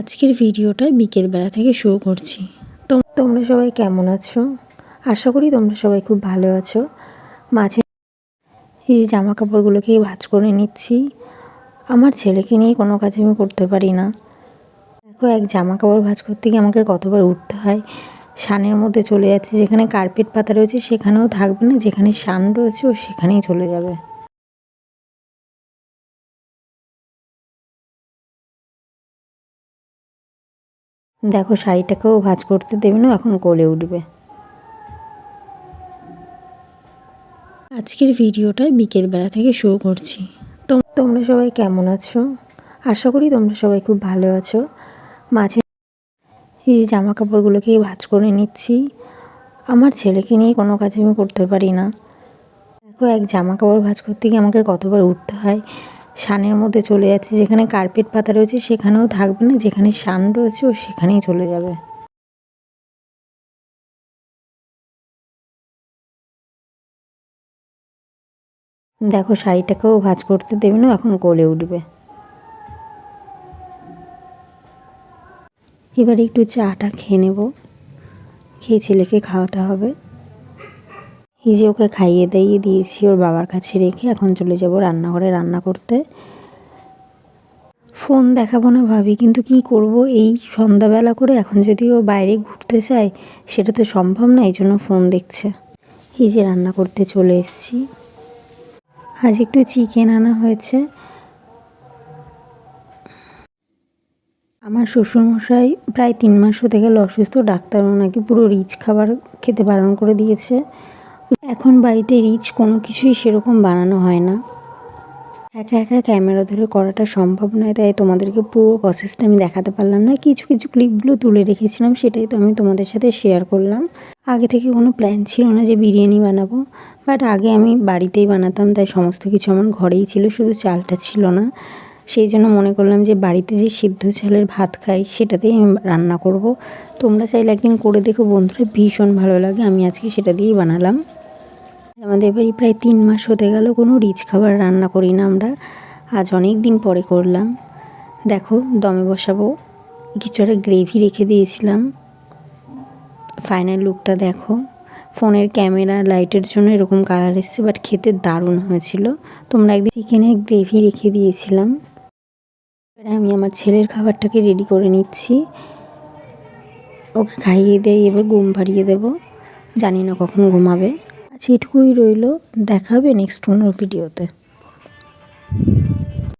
আজকের ভিডিওটা বিকেলবেলা থেকে শুরু করছি। তোমরা সবাই কেমন আছো? আশা করি তোমরা সবাই খুব ভালো আছো। মাঝে এই জামা কাপড়গুলোকে ভাজ করে নিচ্ছি। আমার ছেলেকে নিয়ে কোনো কাজ আমি করতে পারি না। দেখো, এক জামা কাপড় ভাঁজ করতে গিয়ে আমাকে কতবার উঠতে হয়। শানের মধ্যে চলে যাচ্ছে, যেখানে কার্পেট পাতা রয়েছে সেখানেও থাকবে না, যেখানে শান রয়েছে ও সেখানেই চলে যাবে। দেখো, শাড়িটাকেও ভাঁজ করতে দেবে না, এখন কোলে উঠবে। আজকের ভিডিওটা বিকেলবেলা থেকে শুরু করছি। তোমরা সবাই কেমন আছো? আশা করি তোমরা সবাই খুব ভালো আছো। মাঝে এই জামা কাপড়গুলোকে ভাজ করে নিচ্ছি। আমার ছেলেকে নিয়ে কোনো কাজ আমি করতে পারি না। দেখো, এক জামা কাপড় ভাজ করতে গিয়ে আমাকে কতবার উঠতে হয়। শানের মধ্যে চলে যাচ্ছে, যেখানে কার্পেট পাতা রয়েছে সেখানেও থাকবে না, যেখানে শান রয়েছে ও সেখানেই চলে যাবে। দেখো শাড়িটাকেও ভাঁজ করতে দেবে না, এখন গলে উঠবে। এবার একটু চাটা খেয়ে নেব। খেয়ে ছেলেকে খাওয়াতে হবে। এই যে ওকে খাইয়ে দাইয়ে দিয়েছি, ওর বাবার কাছে রেখে এখন চলে যাব রান্নাঘরে রান্না করতে। ফোন দেখাবো না ভাবি, কিন্তু কি করব? এই সন্ধ্যাবেলা করে এখন যদি ও বাইরে ঘুরতে চায়, সেটা তো সম্ভব না এই জন্য ফোন দেখছে। এই যে রান্না করতে চলে এসেছি। আজ একটু চিকেন আনা হয়েছে। আমার শ্বশুরমশাই প্রায় তিন মাস হতে গেল অসুস্থ ডাক্তার ওনাকে পুরো রিচ খাবার খেতে বারণ করে দিয়েছে। এখন বাড়িতে রিচ কোনো কিছুই সেরকম বানানো হয় না। একা একা ক্যামেরা ধরে করাটা সম্ভব নয়, তাই তোমাদেরকে পুরো প্রসেসটা আমি দেখাতে পারলাম না। কিছু কিছু ক্লিপগুলো তুলে রেখেছিলাম, সেটাই তো আমি তোমাদের সাথে শেয়ার করলাম। আগে থেকে কোনো প্ল্যান ছিল না যে বিরিয়ানি বানাবো বাট আগে আমি বাড়িতেই বানাতাম, তাই সমস্ত কিছু আমার ঘরেই ছিল, শুধু চালটা ছিল না। সেই জন্য মনে করলাম যে বাড়িতে যে সিদ্ধ চালের ভাত খাই, সেটাতেই আমি রান্না করব। তোমরা চাইলে একদিন করে দেখো বন্ধুরা, ভীষণ ভালো লাগে, আমি আজকে সেটা দিয়েই বানালাম। আমাদের বাড়ি প্রায় তিন মাস হতে গেল, কোনো রিচ খাবার রান্না করি না আমরা। আজ অনেক দিন পরে করলাম। দেখো, দমে বসাবো। কিছু একটা গ্রেভি রেখে দিয়েছিলাম। ফাইনাল লুকটা দেখো। ফোনের ক্যামেরা লাইটের জন্য এরকম কালার এসছে বাট খেতে দারুণ হয়েছিল। তোমরা একদিন চিকেনের গ্রেভি রেখে দিয়েছিলাম। এবারে আমি আমার ছেলের খাবারটাকে রেডি করে নিচ্ছি। ওকে খাইয়ে দিয়ে এবার ঘুম পাড়িয়ে দেবো। জানি না কখন ঘুমাবে। আজ এটুকুই রইল। দেখা হবে নেক্সট কোনো ভিডিওতে